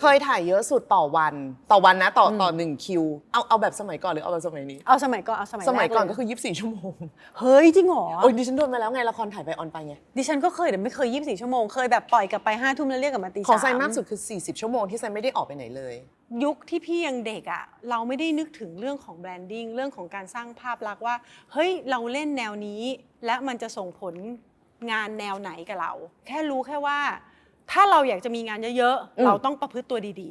เคยถ่ายเยอะสุดต่อวันต่อวันนะต่อต่อหนึ่งคิวเอาเอาแบบสมัยก่อนหรือเอาแบบสมัยนี้ เอาสมัยก่อนเอาสมัยสมัยแรก่อนเลก็คือ 24 ชั่วโมง เฮ้ยจริงเหรอโอ้ยดิฉันโดนมาแล้วไงละครถ่ายไปออนไปไงดิฉันก็เคยแต่ไม่เคย 24 ชั่วโมงเคยแบบปล่อยกลับไป5้าทุ่มแล้วเรียกกลับมาตีของไซสามมากสุดคือ 40 ชั่วโมงที่ไซไม่ได้ออกไปไหนเลย ยุคที่พี่ยังเด็กอะ่ะเราไม่ได้นึกถึงเรื่องของแบรนดิ้งเรื่องของการสร้างภาพลักษณ์ว่าเฮ้ยเราเล่นแนวนี้ และมันจะส่งผลงานแนวไหนกับเรา แค่รู้แค่ว่า ถ้าเราอยากจะมีงานเยอะอืมๆเราต้องประพฤติตัวดี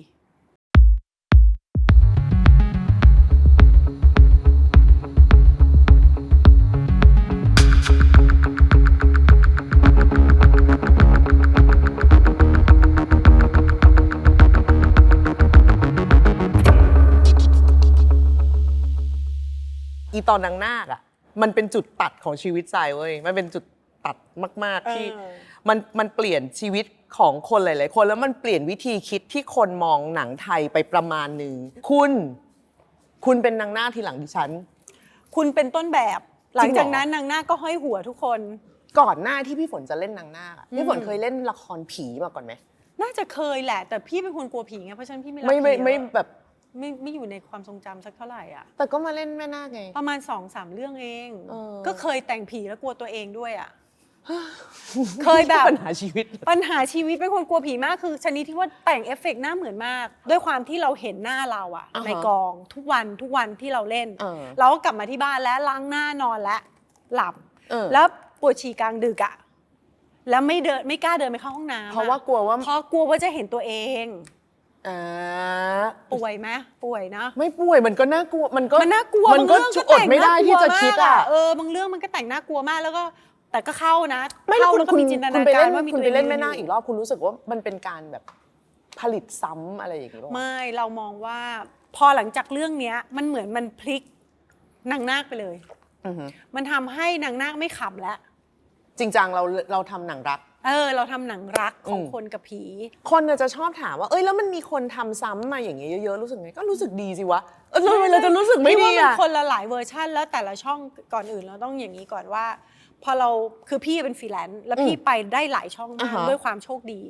อีตอนนางนาคอะมันเป็นจุดตัดของชีวิตใจเว้ย มันเป็นจุดตัดมาก ๆ ที่ เออ มันมันเปลี่ยนชีวิตของคนหลายๆคน แล้วมันเปลี่ยนวิธีคิดที่คนมองหนังไทยไปประมาณหนึ่งคุณ คุณเป็นนางนาคทีหลังดิฉันๆคุณเป็นต้นแบบ หลังจากจริงเหรอนั้นนางนาคก็ห้อยหัวทุกคน ก่อนหน้าที่พี่ฝนจะเล่นนางนาคอะพี่ฝนอืมเคยเล่นละครผีมาก่อนไหมน่าจะเคยแหละ แต่พี่เป็นคนกลัวผีไงเพราะฉะนั้นพี่ไม่รับไม่ไม่ผีไม่เยอะแบบไม่ไม่อยู่ในความทรงจำสักเท่าไหร่อะ แต่ก็มาเล่นแม่นาคไง ประมาณสองสามเรื่องเองเออก็เคยแต่งผีแล้วกลัวตัวเองด้วยอะ เคยแบบ ปัญหาชีวิต ปัญหาชีวิตเป็นคนกลัวผีมากคือชนิดที่ว่าแต่งเอฟเฟกต์หน้าเหมือนมาก ด้วยความที่เราเห็นหน้าเราอะอ่าฮะในกองทุกวันทุกวันที่เราเล่น เออ เราก็กลับมาที่บ้านแล้วล้างหน้านอนแล้วหลับ เออแล้วปวดฉี่กลางดึกอะแล้วไม่เดินไม่กล้าเดินไปเข้าห้องน้ำอเพราะว่ากลัวว่าเพราะกลัวว่าจะเห็นตัวเอง อ่าป่วยไหมป่วยนะไม่ป่วยมันก็น่ากลัวมันก็มันน่ากลัวมันก็บางเรื่องอดไม่ได้ที่จะคิดอะ เออบางเรื่องมันก็แต่งน่ากลัวมากแล้วก็ แต่ก็เข้านะไม่เข้าคุณแล้วก็คุณมีจินตคุนาณไปการเล่นว่ามีคุณตัวไปเองเล่นแม่ยืนาคยู่อีกรอบคุณรู้สึกว่ามันเป็นการแบบผลิตซ้ำอะไรอย่างเงี้ยป่ะไม่เรามองว่าพอหลังจากเรื่องเนี้ย มันเหมือนมันพลิกนางนาคไปเลย อือฮึมันทำให้นางนาคไม่ขำแล้ว จริงจังเราเราทำหนังรัก เออ เราทำหนังรักของอืม คนกับผี คนน่ะจะชอบถามว่าเอ้ยแล้วมันมีคนทำซ้ำมาอย่างเงี้ยเยอะๆรู้สึกไงก็รู้สึกดีสิวะเออทำไมเราจะรู้สึกไม่พี่ดีว่ามันอะคนละหลายเวอร์ชันแล้วแต่ละช่องก่อนอื่นเราต้องอย่างนี้ก่อนว่า พอเราคือพี่เป็นฟรีแลนซ์แล้วพี่ไปได้หลายช่องมาอ่ากฮะด้วยความโชคดี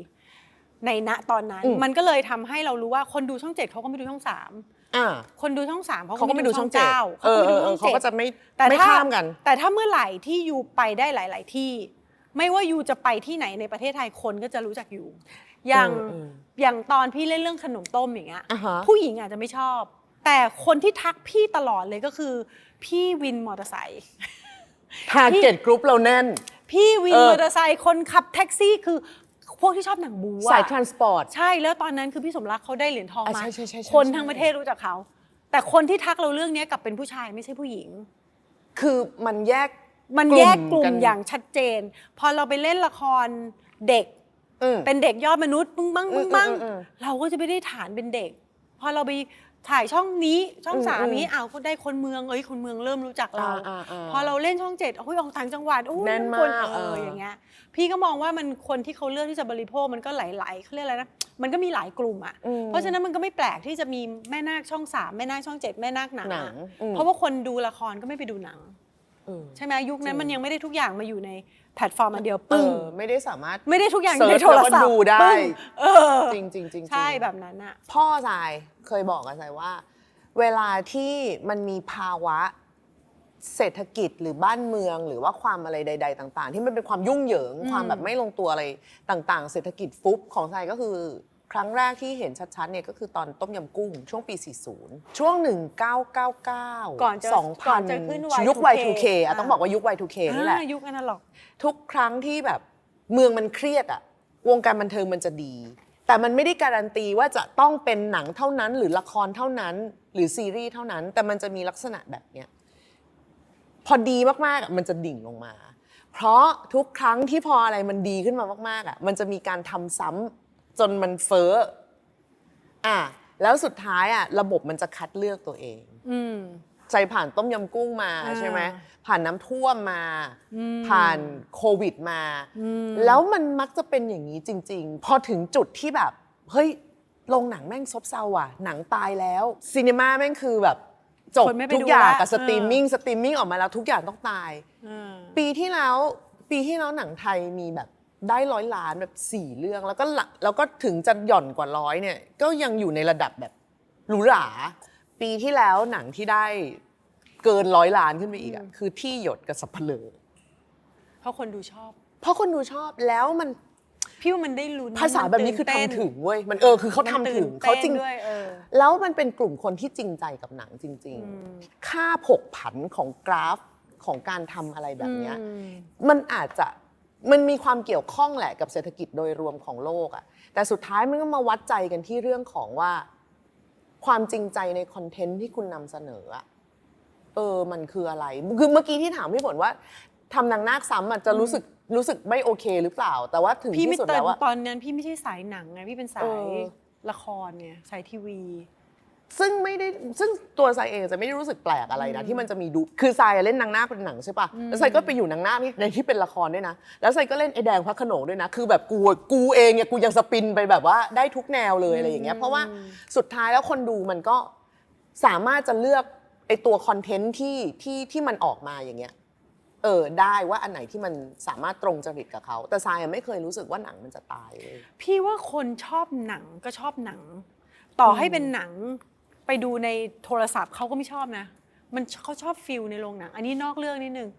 ในณตอนนั้น อืม มันก็เลยทำให้เรารู้ว่าคนดูช่องเจ็ดเขาก็ไม่ดูช่องสามอ่าคนดูช่องสามเขาเขาก็ไม่ดูช่องเจ็ดเก้าเอเขาก็อไม่เอดูอช่องเจ็ดเขาก็จะไม่แต่ไม่ถ้ข้ามกัน แต่ถ้าเมื่อไหร่ที่ยูไปได้หลาย ๆ ที่ ไม่ว่ายูจะไปที่ไหนในประเทศไทยคนก็จะรู้จักยูอย่างเออเอออย่างตอนพี่เล่นเรื่องขนมต้มอย่างเงี้ยอ่าฮะ ผู้หญิงอาจจะไม่ชอบ แต่คนที่ทักพี่ตลอดเลยก็คือ พี่วินมอเตอร์ไซค์ ทาร์เก็ตกรุ๊ปเราแน่น พี่วินเออ มอเตอร์ไซค์คนขับแท็กซี่คือพวกที่ชอบหนังบูอะสายทรานสปอร์ต ใช่แล้วตอนนั้นคือพี่สมรักเขาได้เหรียญทองอะมา ใช่ใช่ใช่ใช่ คนใช่ทั้งประเทศรู้จักเขา แต่คนที่ทักเราเรื่องเนี้ยกลับเป็นผู้ชายไม่ใช่ผู้หญิง คือมันแยกมันกลุ่มแยกกลุ่กัมนอย่างชัดเจน พอเราไปเล่นละครเด็ก อืม เป็นเด็กยอดมนุษย์ปึ้งบ้างปึ้งบ้างอืมอืมอืม เราก็จะไม่ได้ฐานเป็นเด็ก พอเราไปถ่ายช่องนี้ช่องอืมสามอืมนี้อ้าวก็ได้คนเมืองเอ้ยคนเมืองเริ่มรู้จักเราอ่าอ่าพอเราเล่นช่องเจ็ดโอ้ยออกต่างจังหวัดโอ้ยแน่นมากคนเอเอออ อย่างเงี้ย พี่ก็มองว่ามันคนที่เขาเลือกที่จะบริโภคมันก็หลายๆเขาเรียกอะไรนะมันก็มีหลายกลุ่มอะอืมเพราะฉะนั้นมันก็ไม่แปลกที่จะมีแม่นาคช่องสามแม่นาคช่องเจ็ดแม่นาคหนังหนัอะงอืมเพราะว่าคนดูละครก็ไม่ไปดูหนังเออใช่ไหมยุคนั้นจริงมันยังไม่ได้ทุกอย่างมาอยู่ในแพลตฟอร์มอันเดียวเอปึ้งอไม่ได้สามารถ ไม่ได้ทุกอย่างอยู่ในเสิร์ชโทรศัพแล้วก็ท์ดูได้ ปึ้งเออจริงจริงจริงใช่แบบนั้นอะ พ่อทรายเคยบอกกับทรายว่า เวลาที่มันมีภาวะเศรษฐกิจหรือบ้านเมืองหรือว่าความอะไรใด ๆ ต่าง ๆ ที่มันเป็นความยุ่งเหยิง ความแบบไม่ลงตัวอะไรต่าง ๆ เศรษฐกิจฟุบของทรายก็คือ ครั้งแรกที่เห็นชัดๆเนี่ยก็คือตอนต้มยำกุ้งช่วงปี 40 ช่วง 1999 ก่อนจะ2000ก่อนจะขึ้น Y2K ยุค Y2K อะต้องบอกว่ายุค Y2K นี่แหละอ่ายุคอนาล็อกทุกครั้งที่แบบเมืองมันเครียดอะวงการบันเทิงมันจะดี แต่มันไม่ได้การันตีว่าจะต้องเป็นหนังเท่านั้น หรือละครเท่านั้น หรือซีรีส์เท่านั้น แต่มันจะมีลักษณะแบบเนี้ยพอดีมากๆอะมันจะดิ่งลงมา เพราะทุกครั้งที่พออะไรมันดีขึ้นมามากๆอะมันจะมีการทำซ้ำ จนมันเฟ้ออะแล้วสุดท้ายอะระบบมันจะคัดเลือกตัวเอง อืม ใจผ่านต้มยำกุ้งมาอ่าใช่ไหมผ่านน้ำท่วมมา อืมผ่านโควิดมา อืม แล้วมันมักจะเป็นอย่างนี้จริง ๆ พอถึงจุดที่แบบ เฮ้ยโรงหนังแม่งซบเซาอะ หนังตายแล้วซีนีมาแม่งคือแบบ จบคนไม่ไปทุกอย่างดูละกับสตรีมมิ่งเออสตรีมมิ่งออกมาแล้วทุกอย่างต้องตายอ่าปีที่แล้วปีที่แล้วหนังไทยมีแบบ ได้ร้อยล้านแบบสี่เรื่องแล้วก็หลักแล้วก็ถึงจะหย่อนกว่าร้อยเนี่ย ก็ยังอยู่ในระดับแบบหรูหราปีที่แล้วหนังที่ได้เกินร้อยล้านขึ้นไปอีกอะคือที่หยดกับสับเปลือเพราะคนดูชอบ เพราะคนดูชอบแล้วมันพี่ว่ามันได้ลุ้นภาษาแบบนี้คือทำถึงเว้ยมันเออคือเขาทำถึงเขาจริง ด้วยเออ แล้วมันเป็นกลุ่มคนที่จริงใจกับหนังจริงๆค่าผกผันของกราฟของการทำอะไรแบบเนี้ย อืม มันอาจจะ มันมีความเกี่ยวข้องแหละกับเศรษฐกิจโดยรวมของโลกอะแต่สุดท้ายมันก็มาวัดใจกันที่เรื่องของว่าความจริงใจในคอนเทนต์ที่คุณนำเสนออะเออมันคืออะไร คือเมื่อกี้ที่ถามพี่ฝนว่าทำนางนาคซ้ำอะจะรู้สึกรู้สึกไม่โอเคหรือเปล่า แต่ว่าถึงพี่ไม่ที่สุดเติแล้วมอะ ตอนนั้นพี่ไม่ใช่สายหนังไงพี่เป็นสาเอยอ ละครไงสายทีวี ซึ่งไม่ได้ซึ่งตัวทรายเองจะไม่ได้รู้สึกแปลกอะไรนะที่มันจะมีดูคือทรายอะเล่นนางนาคเป็นหนังใช่ปะแล้วทรายก็ไปอยู่นางนาคนี่ในที่เป็นละครด้วยนะ แล้วทรายก็เล่นไอ้แดงพระโขนงด้วยนะ คือแบบกูกูเองเนี่ยกูยังสปินไปแบบว่าได้ทุกแนวเลยอะไรอย่างเงี้ยเพราะว่าสุดท้ายแล้วคนดูมันก็สามารถจะเลือกไอ้ตัวคอนเทนต์ที่ที่ที่มันออกมาอย่างเงี้ยเออได้ว่าอันไหนที่มันสามารถตรงจริตกับเขา แต่ทรายอะไม่เคยรู้สึกว่าหนังมันจะตายเลยพี่ว่าคนชอบหนังก็ชอบหนัง ต่อให้เป็นหนัง ไปดูในโทรศัพท์เขาก็ไม่ชอบนะ มันเขาชอบฟิลในโรงหนัง อันนี้นอกเรื่องนิดนึง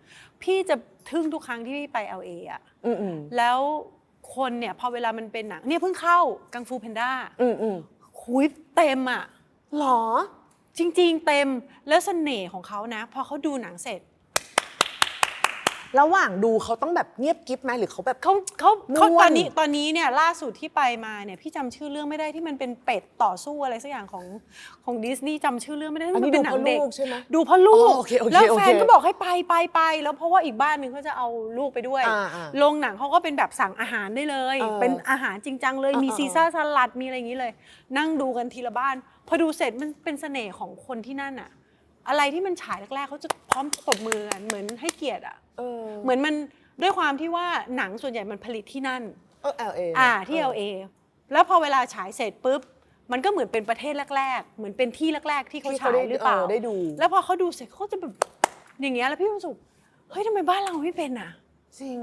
พี่จะทึ่งทุกครั้งที่พี่ไป LA อะอืมอืมแล้วคนเนี่ยพอเวลามันเป็นหนังเนี่ยเพิ่งเข้ากังฟูแพนด้าอืมอืมคุยเต็มอะหรอ จริง ๆ เต็มแล้วเสน่ห์ของเขานะ พอเขาดูหนังเสร็จ ระหว่างดูเขาต้องแบบเงียบกิ๊บไหมหรือเขาแบบ เขาเขาเขาม่วน ตอนนี้ตอนนี้เนี่ยล่าสุดที่ไปมาเนี่ยพี่จำชื่อเรื่องไม่ได้ที่มันเป็นเป็ดต่อสู้อะไรสักอย่างของของดิสนีย์จำชื่อเรื่องไม่ได้อันมันี้เป็ดูหนัเพราะเด็กลูกใช่ไหมดูเพราะลูกอ๋อโอเคโอเคแล้วโอแฟเคนก็บอกให้ไปไปไปแล้วเพราะว่าอีกบ้านหนึ่งเขาจะเอาลูกไปด้วยอ่าอ่าโรงหนังเขาก็เป็นแบบสั่งอาหารได้เลย เออเป็นอาหารจริงจังเลยเออมีเออ ซีซ่าสลัดมีอะไรอย่างนี้เลย นั่งดูกันทีละบ้าน พอดูเสร็จมันเป็นเสน่ห์ของคนที่นั่นอะ อะไรที่มันฉายแรกๆเขาจะพร้อมตบมือกันเหมือนให้เกียรติอะเออเหมือนมันด้วยความที่ว่าหนังส่วนใหญ่มันผลิตที่นั่น เออ LA อ่าที่ LA แล้วพอเวลาฉายเสร็จปุ๊บ มันก็เหมือนเป็นประเทศแรก ๆ เหมือนเป็นที่แรก ๆ ที่เขาที่ฉาเขายได้หรือเปล่าเออได้ดู แล้วพอเขาดูเสร็จเขาจะแบบอย่างเงี้ยแล้วพี่รู้สึกเฮ้ยทำไมบ้านเราไม่เป็นอะ จริง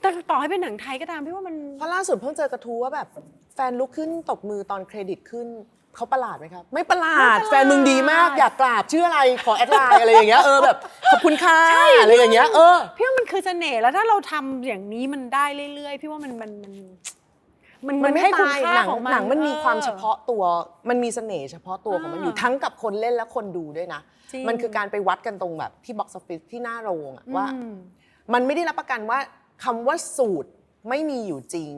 แต่ต่อให้เป็นหนังไทยก็ตามพี่ว่ามันเพราะล่าสุดเพิ่งเจอกระทู้ว่าแบบแฟนลุกขึ้นตบมือตอนเครดิตขึ้น เขาประหลาดไหมครับ ไม่ประหลาด แฟนมึงดีมากอยากกราบชื่ออะไรขอแอดไลน์อะไรอย่างเงี้ยเออแบบขอบคุณค่ะอะไรอย่างเงี้ยเออพี่ว่ามันคือเสน่ห์แล้วถ้าเราทำอย่างนี้มันได้เรื่อยๆ พี่ว่ามันมันมันมันมันไม่ให้คุณตายค่าหนังของมันหนังมันมีออความเฉพาะตัว มันมีเสน่ห์เฉพาะตัวของมันอยู่อ่าทั้งกับคนเล่นและคนดูด้วยนะ จริง มันคือการไปวัดกันตรงแบบที่บ็อกซ์ออฟฟิศที่หน้าโรงอะว่า อืม มันไม่ได้รับประกันว่าคำว่าสูตรไม่มีอยู่จริง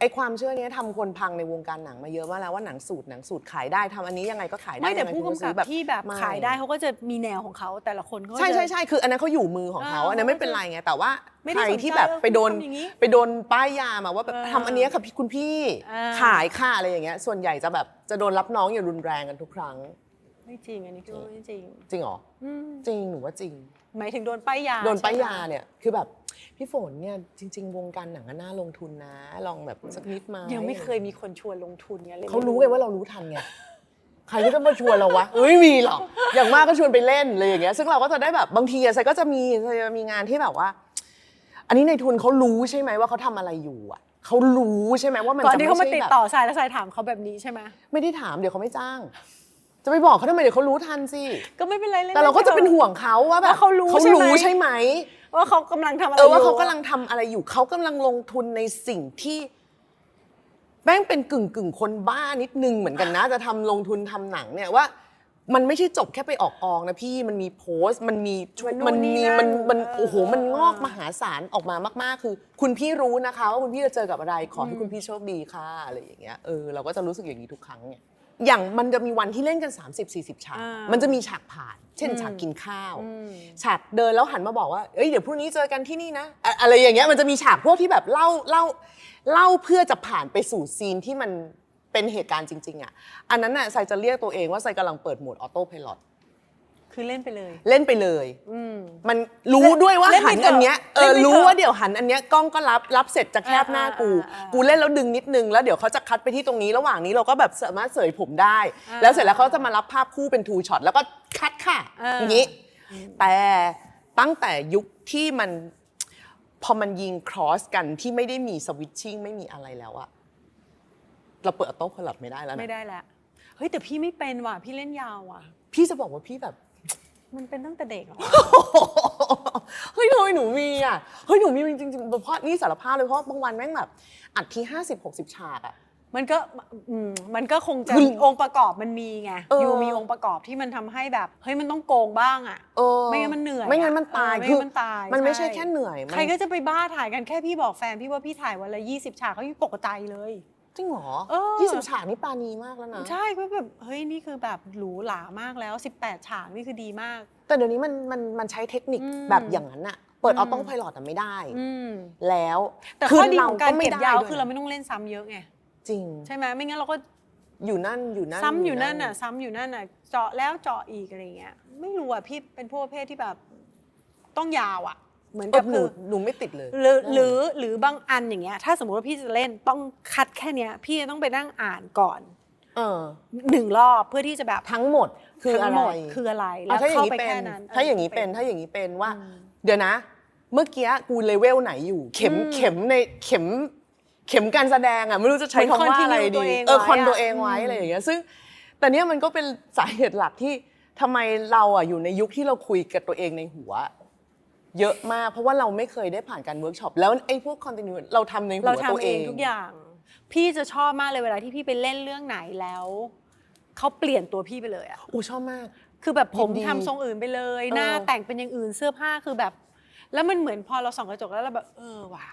ไอความเชื่อเนี้ยทำคนพังในวงการหนังมาเยอะมากแล้วว่าหนังสูตรหนังสูตรขายได้ทำอันนี้ยังไงก็ขายได้ไม่แต่ยังงผู้คุณกำซื้กับอที่แบบไม่ ขายได้เขาก็จะมีแนวของเขาแต่ละคนเขาก็ใช่จะ ใช่ใช่คืออันนั้นเขาอยู่มือของเขาอ่าอันนั้นไม่เป็นไรไงแต่ว่าไม่ได้ใครสนใจที่แบบว่าไปโดนคุณทำอย่างนี้ไปโดนป้ายยามาว่าแบบเออทำอันเนี้ยค่ะพี่คุณพี่อ่า ขายค่าอะไรอย่างเงี้ยส่วนใหญ่จะแบบจะโดนรับน้องอย่างรุนแรงกันทุกครั้ง ไม่จริงอันนี้พี่ว่าไม่จริงจริงเหรออืมจริงหนูว่าจริง หมายถึงโดนป้ายยาโดนป้ายใช่ไหมยาเนี่ยคือแบบพี่ฝนเนี่ยจริง ๆ วงการหนังก็น่าลงทุนนะ ลองแบบสักนิดมายัยังไม่เคยมีคนชวนลงทุนเนี่ยเลยเขารู้ไงว่าเรารู้ทันไงใครก็จะมาชวนเราวะเอ้ยมีหรอกอย่างมากก็ชวนไปเล่นเลยอย่างเงี้ยซึ่งเราก็จะได้แบบบางทีอะไซก็จะมีไซจะมีงานที่แบบว่า อันนี้ในทุนเขารู้ใช่ไหมว่าเขาทำอะไรอยู่อะเขารู้ใช่ไหมว่ามันก่อนจะที่ไม่เขามาใช่ติดแบบต่อสายแล้วสายถามเขาแบบนี้ใช่ไหมไม่ได้ถามเดี๋ยวเขาไม่จ้าง จะไปบอกเขาทำไมเดี๋ยวเขารู้ทันสิ ก็ไม่เป็นไรเลยแต่เราก็จะเป็นห่วงเขาว่าแบบว่าเขารู้เขาใช่ไหมรู้ใช่ไหมว่าเขากำลังทำอะไรเออว่ายู่เขากำลังทำอะไรอยู่เขากำลังลงทุนในสิ่งที่แม่งเป็นกึ่งกึ่งๆคนบ้านิดนึงเหมือนกันนะ จะทำลงทุนทำหนังเนี่ยว่า มันไม่ใช่จบแค่ไปออกกองนะพี่มันมีโพสต์ มันมีมันมีมันมันโอ้โหมันงอกมหาศาลออกมามาก ๆ คือ คุณพี่รู้นะคะ ว่าคุณพี่จะเจอกับอะไรขอให้คุณพี่โชคดีค่ะอะไรอย่างเงี้ยเออเราก็จะรู้สึกอย่างนี้ทุกครั้งเนี่ย อย่างมันจะมีวันที่เล่นกัน 30-40 ฉาก อ่ามันจะมีฉากผ่าน เช่นฉากกินข้าวฉากเดินแล้วหันมาบอกว่า เอ้ยเดี๋ยวพรุ่งนี้เจอกันที่นี่นะอะอะไรอย่างเงี้ยมันจะมีฉากพวกที่แบบเล่าเล่าเล่าเพื่อจะผ่านไปสู่ซีนที่มันเป็นเหตุการณ์จริง ๆ อะ อันนั้นน่ะไซจะเรียกตัวเองว่าไซกำลังเปิดโหมดออโต้พาย คือเล่นไปเลย เล่นไปเลย อืม มันรู้ด้วยว่าเล่นไปหันอันเนี้ยเอเถออะเล่นไปเถอะรู้ว่าเดี๋ยวหันอันเนี้ยกล้องก็รับรับเสร็จจะแคบหน้ากู อ่าอ่าอ่ากูเล่นแล้วดึงนิดนึงแล้วเดี๋ยวเขาจะคัดไปที่ตรงนี้ระหว่างนี้เราก็แบบสามารถเสยผมได้ อ่าแล้วเสร็จแล้วเขาจะมารับภาพคู่เป็นทูช็อตแล้วก็คัดค่ะอ่าอย่างนี้ แต่ตั้งแต่ยุคที่มันพพอมันยิง cross กันที่ไม่ได้มีสวิตชิ่งไม่มีอะไรแล้วอะเราเปิดออโต้พลับไม่ได้แล้วนะ ไม่ได้แล้วเฮ้ยแต่พี่ไม่เป็นว่ะพี่เล่นยาวอะ พี่จะบอกว่าพี่แบบ มันเป็นตั้งแต่เด็กเหรอ เฮ้ยทำไมหนูมีอะ เฮ้ยหนูมีจริงๆเพราะนี่สารภาพเลยเพราะบางวันแม่งแบบอัดที่ห้าสิบหกสิบฉากอะ มันก็อืมมันก็คงจะคือองค์ประกอบมันมีไงเออออ ยู่มีองค์ประกอบที่มันทำให้แบบเฮ้ยมันต้องโกงบ้างอะ เออไม่งั้นมันเหนื่อยไม่งั้นมันตายเออไม่คืงั้นมันตายมันไม่ใช่ใช่ แค่เหนื่อยมัน ใครก็จะไปบ้าถ่ายกันแค่พี่บอกแฟนพี่ว่าพี่ถ่ายวันละ 20 ฉากเขายังตกใจเลย จริงเหรอเออ ยี่สิบฉากนี่ปราณีมากแล้วนะ ใช่ก็แบบเฮ้ยนี่คือแบบหรูหรามากแล้ว 18 ฉากนี่คือดีมาก แต่เดี๋ยวนี้มันมันมันใช้เทคนิคอืมแบบอย่างนั้นอะเปิดอือมอโต้ไพลอตอะไม่ได้ อืมแล้ว แต่ข้อดีเราของการไม่เก็บได้ยาวด้คือเราไม่ต้องเล่นซ้ำเยอะไงจริง ใช่ไหมไม่งั้นเราก็อยู่นั่นอยู่นั่นซ้ำอยู่นั่นน่ะ ซ้ำอยู่นั่นน่ะ เจาะแล้วเจาะอีกอะไรเงี้ยไม่รู้อะพี่เป็นพวกประเภทที่แบบต้องยาวอะ เหมือนเอกัอบหนูคือหนูไม่ติดเลย หรือหรือหรือบางอันอย่างเงี้ยถ้าสมมติว่าพี่จะเล่นต้องคัดแค่เนี้ย พี่จะต้องไปนั่งอ่านก่อนเออ หนึ่งรอบเพื่อที่จะแบบทั้งหมดคือทั้อะงไรหมดคืออะไรแล้อะวถ้าอย่าเข้างนี้ไปเป็แค่นนั้นถ้าอย่างนี้เป็นถ้าอย่างนี้เป็นว่า เดี๋ยวนะ เมื่อกี้กูเลเวลไหนอยู่ เข็มอืมเข็มในเข็ม เข็มการแสดงอะไม่รู้จะใช้เหมือนคำว่าอะไร continue ตัดีวเองเออไว้คอนอะตัวเองไว้อืมอะไรอย่างเงี้ยซึ่งแต่เนี้ยมันก็เป็นสาเหตุหลักที่ทำไมเราอะอยู่ในยุคที่เราคุยกับตัวเองในหัว เยอะมาก เพราะว่าเราไม่เคยได้ผ่านการเวิร์กช็อปแล้วไอ้พวกคอนติเนียเราทำในหัเราวทำตัวเอเองงทุกอย่าง พี่จะชอบมากเลยเวลาที่พี่ไปเล่นเรื่องไหนแล้วเขาเปลี่ยนตัวพี่ไปเลยอะอู้ชอบมาก คือแบบผมยินดีทำทรงอื่นไปเลย เออ หน้าแต่งเป็นอย่างอื่นเสื้อผ้าคือแบบ แล้วมันเหมือนพอเราส่องกระจกแล้วเราแบบเออว่ะ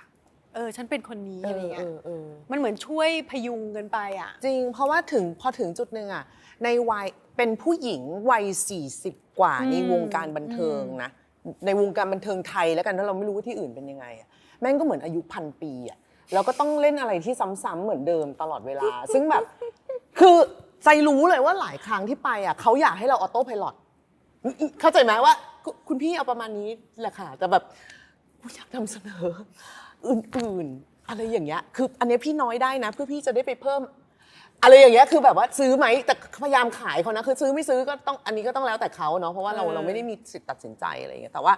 เออ ฉันเป็นคนนี้เออะไรอเงี้เอยอเออ มันเหมือนช่วยพยุงกันไปอะ จริง เพราะว่าถึงพอถึงจุดหนึ่งอะในวัยเป็นผู้หญิงวัย 40 กว่าอืมในวงการบันเทิงนะ ในวงการบันเทิงไทยแล้วกันถ้าเราไม่รู้ว่าที่อื่นเป็นยังไงอะแม่งก็เหมือนอายุพันปีอะแล้วก็ต้องเล่นอะไรที่ซ้ำๆเหมือนเดิมตลอดเวลา ซึ่งแบบคือใจรู้เลยว่าหลายครั้งที่ไปอะเขาอยากให้เราออโต้ไพลอตเข้าใจไหมว่าคุคุณพี่เอาประมาณนี้แหละค่ะ แต่แบบอยากนำเสนอ อื่นๆ อะไรอย่างเงี้ย คืออันเนี้ยพี่น้อยได้นะ เพื่อพี่จะได้ไปเพิ่ม อะไรอย่างเงี้ยคือแบบว่าซื้อไหมแต่พยายามขายเขานะคือซื้อไม่ซื้อก็ต้องอันนี้ก็ต้องแล้วแต่เขาเนาะเพราะว่าเราเออเราไม่ได้มีสิทธิ์ตัดสินใจอะไรอย่างเงี้ยแต่ว่า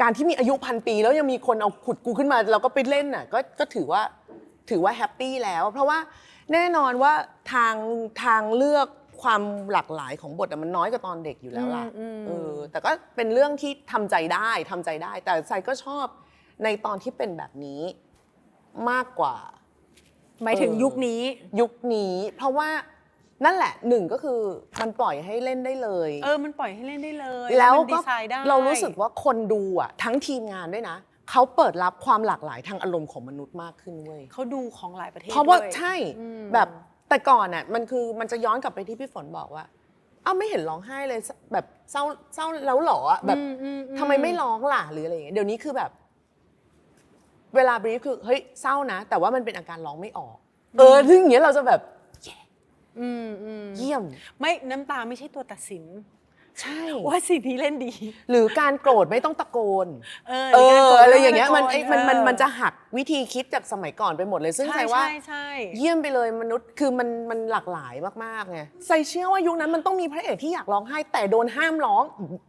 การที่มีอายุพันปีแล้วยังมีคนเอาขุดกูขึ้นมาเราก็ไปเล่นน่ะก็ก็ถือว่าถือว่าแฮปปี้แล้ว เพราะว่าแน่นอนว่าทางทางเลือกความหลากหลายของบทอะมันน้อยกว่าตอนเด็กอยู่แล้วล่ะอืมอืม เออแต่ก็เป็นเรื่องที่ทำใจได้ทำใจได้ แต่ใจก็ชอบในตอนที่เป็นแบบนี้มากกว่า หมายถึงเออยุคนี้ ยุคนี้ เพราะว่านั่นแหละหนึ่งก็คือมันปล่อยให้เล่นได้เลย เออมันปล่อยให้เล่นได้เลยแล้วมันก็ดีไซน์ได้ เรารู้สึกว่าคนดูอะทั้งทีมงานด้วยนะเขาเปิดรับความหลากหลายทางอารมณ์ของมนุษย์มากขึ้นเว้ยเขาดูของหลายประเทศเพราะว่าด้วยใช่อืมแบบแต่ก่อนอะมันคือมันจะย้อนกลับไปที่พี่ฝนบอกว่าเอ้าไม่เห็นร้องไห้เลยแบบเศร้าเศร้าแล้วเหรออะแบบ อืมอือื ทำไมไม่ร้องล่ะหรืออะไรอย่างเงี้ยเดี๋ยวนี้คือแบบ เวลาบรีฟคือเฮ้ยเศร้านะ แต่ว่ามันเป็นอาการร้องไม่ออก เออซึ่งอย่างเงี้ยเราจะแบบอืมอืมเยี่ยม ไม่น้ำตาไม่ใช่ตัวตัดสิน ใช่ ว่าสิ่งนี้เล่นดี หรือการโกรธไม่ต้องตะโกน เออเอหการอโกธอะไรอย่างเงี้ยมันตะโกไอ้มันมันเออมันจะหักวิธีคิดจากสมัยก่อนไปหมดเลย ซึ่งใช่ใจว่า ใช่ใช่เยี่ยมไปเลยมนุษย์คือมันมันหลากหลายมากๆไงใส่เชื่อว่ายุคนั้นมันต้องมีพระเอกที่อยากร้องไห้แต่โดนห้ามร้อง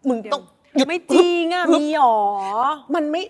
มึงเดี๋ยวต้องหยุดไม่จริงอะฮึบมีหรอมันไม่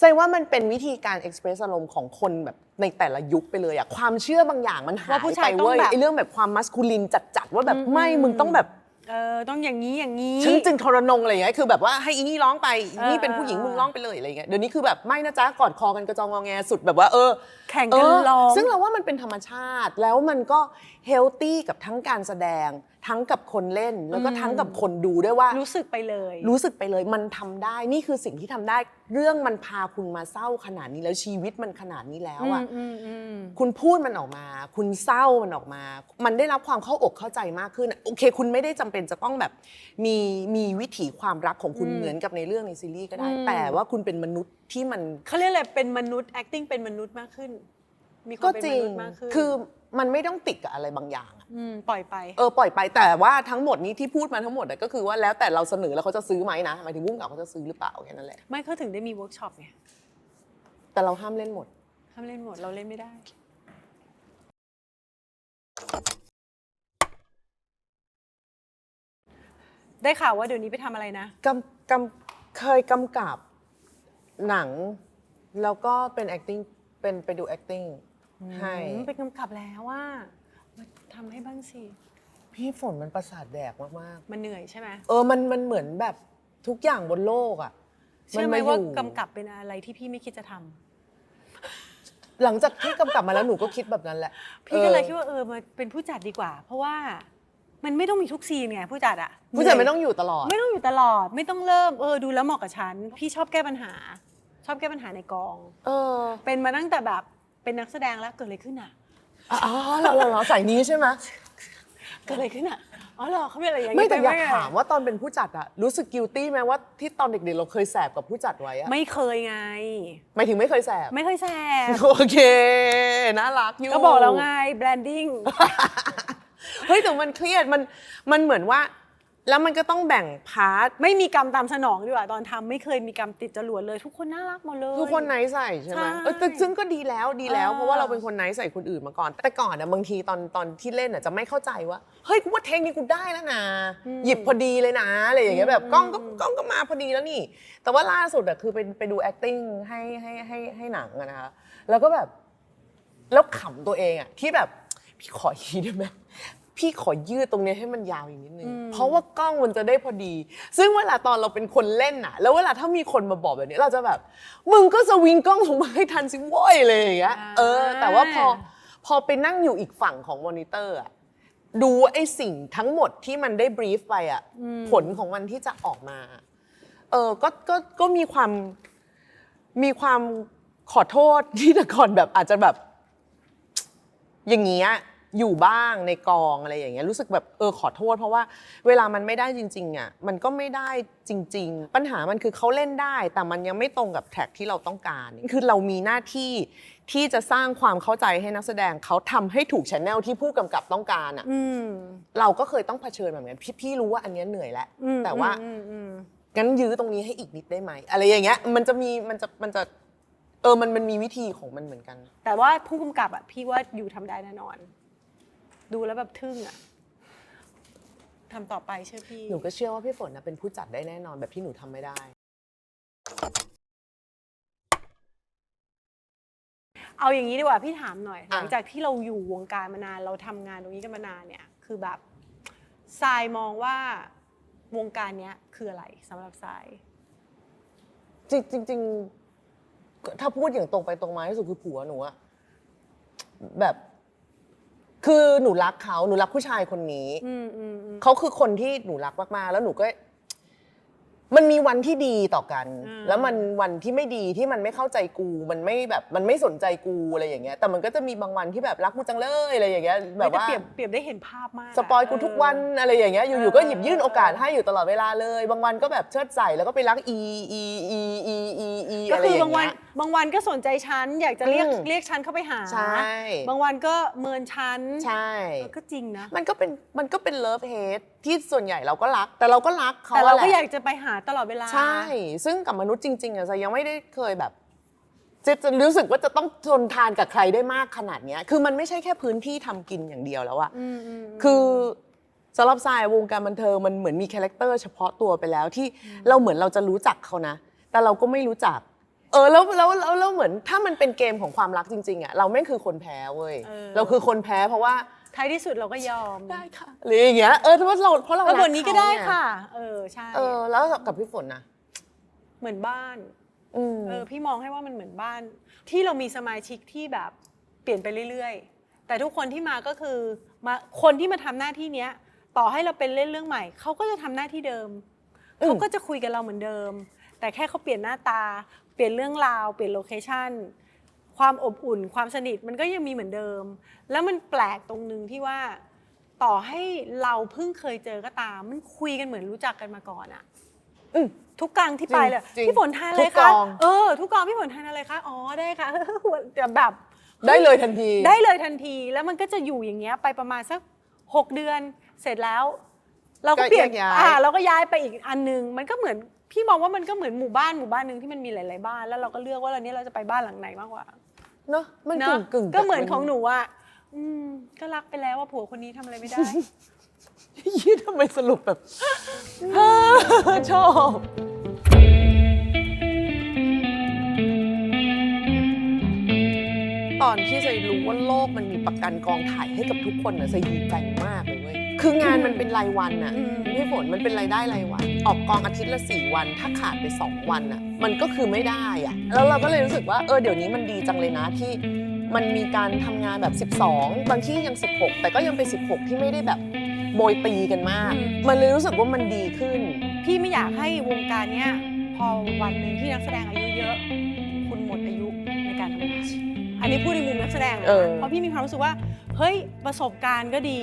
ใส่ว่ามันเป็นวิธีการเอ็กซ์เพรสอารมณ์ของคนแบบในแต่ละยุคไปเลยอะความเชื่อบางอย่างมันหายว่าผู้ไปชายต้องเว้ยแบบ ไอ้เรื่องแบบความมัสคูลินจัดๆว่าแบบอืมไม่อืมมึงต้องแบบ เออต้องอย่างนี้อย่างนี้ ฉันจึงทรนงอะไรอย่างเงี้ย คือแบบว่าให้อีนี่ร้องไปอีนี่เออเป็นผู้หญิงเออ มึงร้องไปเลยอะไรอย่างเงี้ย เดี๋ยวนี้คือแบบไม่นะจ๊ะกอดคอกันกระจองงอแงสุดแบบว่าเออแข่งเอกันอร้อง ซึ่งเราว่ามันเป็นธรรมชาติแล้วมันก็เฮลตี้กับทั้งการแสดง ทั้งกับคนเล่นแล้วก็ทั้งกับคนดูด้วยว่า รู้สึกไปเลย รู้สึกไปเลยมันทำได้นี่คือสิ่งที่ทำได้ เรื่องมันพาคุณมาเศร้าขนาดนี้แล้วชีวิตมันขนาดนี้แล้วอะอืมอืมคุณพูดมันออกมา คุณเศร้ามันออกมา มันได้รับความเข้าอกเข้าใจมากขึ้น โอเค คุณไม่ได้จำเป็นจะต้องแบบ มีมีวิถีความรักของคุณอืมเหมือนกับในเรื่องในซีรีส์ก็ได้อืมแต่ว่าคุณเป็นมนุษย์ที่มัน เขาเรียกอะไรเป็นมนุษย์ acting เป็นมนุษย์มากขึ้น มีควาก็มเป็นจมริงนุษย์มากขึ้นคือมันไม่ต้องติดกับอะไรบางอย่างอะมปล่อยไป เออปล่อยไปแต่ว่าทั้งหมดนี้ที่พูดมาทั้งหมดอะก็คือว่าแล้วแต่เราเสนอแล้วเขาจะซื้อไหมนะหมายถึงพุ่งกับเขาจะซื้อหรือเปล่าแค่นั้นแหละไม่เขาถึงได้มีเวิร์กช็อปไงแต่เราห้ามเล่นหมด ห้ามเล่นหมดเราเล่นไม่ได้ ได้ข่าวว่าเดี๋ยวนี้ไปทำอะไรนะ กำกำเคยกำกับหนัง แล้วก็เป็น acting เป็นไปดู acting ให้อืมเป็นกำกับแล้วว่ามาทำให้บ้างสิ พี่ฝนมันประสาทแดกมากมันเหนื่อยใช่ไหม ๆ เออมันมันเหมือนแบบทุกอย่างบนโลกอะเชื่อไหมว่าอยู่กำกับเป็นอะไรที่พี่ไม่คิดจะทำ หลังจากที่กำกับมาแล้วหนูก็คิดแบบนั้นแหละพี่ก็เลยออคิดว่าเออมาเป็นผู้จัดดีกว่า เพราะว่ามันไม่ต้องมีทุกซีนไงผู้จัดอะผู้จัดไม่ต้องอยู่ตลอด ไม่ต้องอยู่ตลอด ไม่ต้องเริ่มเออดูแล้วเหมาะกับฉัน พี่ชอบแก้ปัญหา ชอบแก้ปัญหาในกอง เออ เป็นมาตั้งแต่แบบ เป็นนักแสดงแล้วเกิดอะไรขึ้นอะอ๋อเหรอเหรอเหรอใส่นี้ใช่ไหมเกิดอะไรขึ้นอะอ๋อเหรอเขาเป็นอะไรอย่างไม่งี้แต่อยากปหนถามว่าตอนเป็นผู้จัดอะรู้สึกกิลตี้ไหมว่าที่ตอนเด็กๆเราเคยแสบกับผู้จัดไว้อะไม่เคยไง หมายถึงไม่เคยแสบ ไม่เคยแสบ โอเคน่ารักอยู่ก็บอกแล้วไงแบรนดิ้ง เฮ้ยแต่มันเครียดมันมันเหมือนว่า แล้วมันก็ต้องแบ่งพาร์ทไม่มีกรรมตามสนองดีกว่าตอนทำไม่เคยมีกรรมติดจรวดเลย ทุกคนน่ารักหมดเลย ทุกคนไนท์ใส่ใช่ไหมใช่เออแต่ซึ่งก็ดีแล้วดีแล้ว เออ เพราะว่าเราเป็นคนไนท์ใส่คนอื่นมาก่อน แต่ก่อนอะบางทีตอนตอนที่เล่นอะจะไม่เข้าใจว่าเฮ้ยกูว่าเทคนี้กูได้แล้วนะหยิบพอดีเลยนะอะไรอย่างเงี้ยแบบกล้องก็กล้องก็มาพอดีแล้วนี่ แต่ว่าล่าสุดอะคือไปไปดู acting ให้ให้ให้ให้หนังอะนะคะแล้วก็แบบ แล้วขำตัวเองอะที่แบบ พี่ขอยีได้ไหม พี่ขอยืดตรงเนี้ยให้มันยาวอีกนิดนึง เพราะว่ากล้องมันจะได้พอดี ซึ่งเวลาตอนเราเป็นคนเล่นอะแล้วเวลาถ้ามีคนมาบอกแบบนี้เราจะแบบ มึงก็สวิงกล้องลงมาให้ทันสิโว้ยเลยอย่างเงี้ย เออ แต่ว่าพอพอไปนั่งอยู่อีกฝั่งของมอนิเตอร์อะดูไอ้สิ่งทั้งหมดที่มันได้บรีฟไปอะผลของมันที่จะออกมา เออก็ก็ก็มีความมีความขอโทษที่แต่ก่อนแบบอาจจะแบบ อย่างเงี้ย อยู่บ้างในกองอะไรอย่างเงี้ยรู้สึกแบบเออขอโทษ เพราะว่าเวลามันไม่ได้จริงๆอะมันก็ไม่ได้จริง ๆ ปัญหามันคือเขาเล่นได้ แต่มันยังไม่ตรงกับแทร็กที่เราต้องการคือเรามีหน้าที่ที่จะสร้างความเข้าใจให้นักแสดงเขาทำให้ถูกชแนลที่ผู้กำกับต้องการอะอืมเราก็เคยต้องเผชิญแบบนั้นพี่พี่รู้ว่าอันเนี้ยเหนื่อยแล้วอืมแต่ว่าอืมอืมงั้นยื้อตรงนี้ให้อีกนิดได้ไหมอะไรอย่างเงี้ยมันจะมีมันจะมันจะเออมันมันมีวิธีของมันเหมือนกัน แต่ว่าผู้กำกับอะพี่ว่าอยู่ทำได้แน่นอน ดูแล้วแบบทึ่งอะทำต่อไปเชื่อพี่ หนูก็เชื่อว่าพี่ฝนนะเป็นผู้จัดได้แน่นอนแบบที่หนูทำไม่ได้ เอาอย่างนี้ดีกว่าพี่ถามหน่อยอะหลังจากที่เราอยู่วงการมานานเราทำงานตรงนี้กันมานานเนี่ย คือแบบทรายมองว่าวงการเนี้ยคืออะไรสำหรับทราย จริงจริงจริงถ้าพูดอย่างตรงไปตรงมาที่สุดคือผัวหนูอะแบบ คือหนูรักเขาหนูรักผู้ชายคนนี้อืมอืมอืม เขาคือคนที่หนูรักมากๆ แล้วหนูก็ มันมีวันที่ดีต่อกัน อืม แล้วมันวันที่ไม่ดีที่มันไม่เข้าใจกู มันไม่แบบ มันไม่สนใจกูอะไรอย่างเงี้ย แต่มันก็จะมีบางวันที่แบบรักกูจังเลยอะไรอย่างเงี้ยแบบว่าเปรียบเปรียบได้เห็นภาพมากะสปอยกูทุกวันเออ อะไรอย่างเงี้ยอยู่ๆก็หยิบยื่นเออโอกาสให้อยู่ตลอดเวลาเลย บางวันก็แบบเชิดใส่แล้วก็ไปรักอีอีอีอีอีอีก็อะไรคืออย่าบางงวันเงี้ย บางวันก็สนใจฉันอยากจะเรียกอืม เรียกฉันเข้าไปหา ใช่ บางวันก็เมินฉันใช่ เออก็จริงนะ มันก็เป็นมันก็เป็นเลิฟเฮดที่ส่วนใหญ่เราก็รัก แต่เราก็รักเขาแต่เราอะแหละก็อยากจะไปหาตลอดเวลา ใช่ ซึ่งกับมนุษย์จริง ๆอะจะยังไม่ได้เคยแบบจะจะรู้สึกว่าจะต้องทนทานกับใครได้มากขนาดเนี้ย คือมันไม่ใช่แค่พื้นที่ทำกินอย่างเดียวแล้วอะ อืมอืมคือสำหรับทรายวงการบันเทิงมันเหมือนมีคาแรคเตอร์เฉพาะตัวไปแล้วที่เราเหมือนเราจะรู้จักเขานะ แต่เราก็ไม่รู้จัก เออแล้วแล้วแล้วแล้วเหมือนถ้ามันเป็นเกมของความรักจริงๆอะเราไม่งคือคนแพ้เว้ยเราคือคนแพ้เพราะว่าท้ายที่สุดเราก็ยอมได้ค่ะหรืออย่างเงี้ยเออเพราะเราเพราะเราเออรักบทนี้ก็ได้เขางค่ะ เออใช่ เออแล้วกับพี่ฝนนะเหมือนบ้าน อืม เออพี่มองให้ว่ามันเหมือนบ้าน ที่เรามีสมาชิกที่แบบเปลี่ยนไปเรื่อยๆ แต่ทุกคนที่มาก็คือมาคนที่มาทำหน้าที่เนี้ย ต่อให้เราเป็นเล่นเรื่องใหม่เขาก็จะทำหน้าที่เดิมอืม เขาก็จะคุยกับเราเหมือนเดิม แต่แค่เขาเปลี่ยนหน้าตา เปลี่ยนเรื่องราว เปลี่ยนโลเคชั่นความอบอุ่น ความสนิทมันก็ยังมีเหมือนเดิม แล้วมันแปลกตรงนึงที่ว่า ต่อให้เราเพิ่งเคยเจอก็ตาม มันคุยกันเหมือนรู้จักกันมาก่อนอะอืมทุกกลางที่ไปเลยจริงพี่ฝนทานอะไรทุกกคะองเออ ทุกกองพี่ฝนทานอะไรคะอ๋อได้ค่ะจะแบบได้เลยทันที ได้เลยทันทีแล้วมันก็จะอยู่อย่างเงี้ยไปประมาณสักหกเดือนเสร็จแล้ว เราก็ก็เปลี่ยนแยกย้ายอ่าเราก็ย้ายไปอีกอันนึง มันก็เหมือน พี่มองว่ามันก็เหมือนหมู่บ้านหมู่บ้านหนึ่งที่มันมีหลาย ๆ บ้าน แล้วเราก็เลือกว่าเราเนี้ยเราจะไปบ้านหลังไหนมากกว่าเนาะมันเนกึ่อะงกึ่งก็เหมือนของหนูอะอืมก็รักไปแล้วว่าผัวคนนี้ทำอะไรไม่ได้ ยี่ทำไมสรุปแบบ ชอบ ตอนที่ใจรู้ว่าโลกมันมีประกันกองถ่ายให้กับทุกคนนะใจดีใจมากเลยเว้ย คืองานมันเป็นรายวันอะอืมพี่ฝนมันเป็นรายได้รายวัน ออกกองอาทิตย์ละสี่วัน ถ้าขาดไปสองวันอะมันก็คือไม่ได้อะแล้วเราก็เลยรู้สึกว่าเออเดี๋ยวนี้มันดีจังเลยนะที่มันมีการทำงานแบบ 12 บางที่ยัง 16 แต่ก็ยังเป็น 16 ที่ไม่ได้แบบโบยตีกันมาก มันเลยรู้สึกว่ามันดีขึ้น พี่ไม่อยากให้วงการเนี้ยพอวันหนึ่งที่นักแสดงอายุเยอะ คุณหมดอายุในการทำงาน อันนี้พูดในมุมนักแสดงนะเออเพราะพี่มีความรู้สึกว่า เฮ้ยประสบการณ์ก็ดี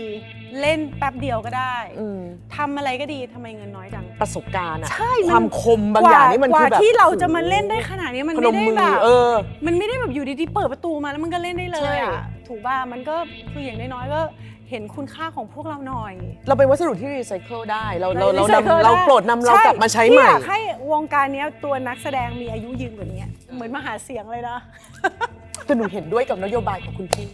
เล่นแป๊บเดียวก็ได้อืมทำอะไรก็ดีทำไมเงินน้อยจัง ประสบการณ์อะใช่มัน ความคมบางอย่างนี่มันกคือว่าแบบที่เราจะมาเล่นได้ขนาดนี้มันพนไม่มได้มือแบบ เออ มันไม่ได้แบบอยู่ดีๆเปิดประตูมาแล้วมันก็เล่นได้เลใช่ ยอะถูกป่ะมันก็คืออย่างน้อยๆก็เห็นคุณค่าของพวกเราหน่อย เราเป็นวัสดุที่รีไซเคิลได้ เราเราเรารีไซคิลนำเราได้โปรดนำเรากลับมาใช้ใหพี่ม่อยากให้วงการเนี้ยตัวนักแสดงมีอายุยืนกว่านี้เหมือนมาหาเสียงเลยนะ แต่หนูเห็นด้วยกับนโยบายของคุณพี่